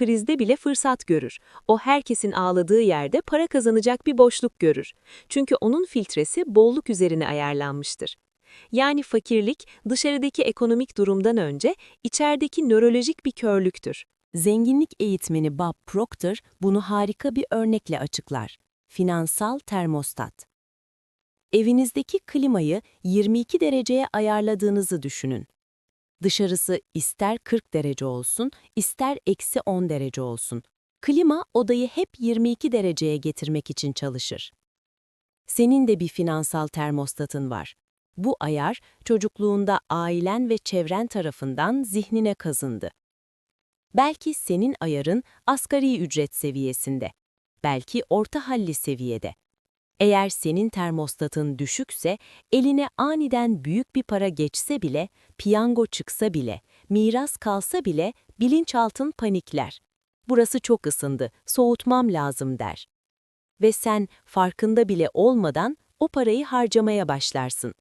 krizde bile fırsat görür. O herkesin ağladığı yerde para kazanacak bir boşluk görür. Çünkü onun filtresi bolluk üzerine ayarlanmıştır. Yani fakirlik dışarıdaki ekonomik durumdan önce içerideki nörolojik bir körlüktür. Zenginlik eğitmeni Bob Proctor bunu harika bir örnekle açıklar. Finansal termostat. Evinizdeki klimayı 22 dereceye ayarladığınızı düşünün. Dışarısı ister 40 derece olsun, ister eksi 10 derece olsun. Klima odayı hep 22 dereceye getirmek için çalışır. Senin de bir finansal termostatın var. Bu ayar çocukluğunda ailen ve çevren tarafından zihnine kazındı. Belki senin ayarın asgari ücret seviyesinde, belki orta halli seviyede. Eğer senin termostatın düşükse, eline aniden büyük bir para geçse bile, piyango çıksa bile, miras kalsa bile bilinçaltın panikler. Burası çok ısındı, soğutmam lazım der. Ve sen farkında bile olmadan o parayı harcamaya başlarsın.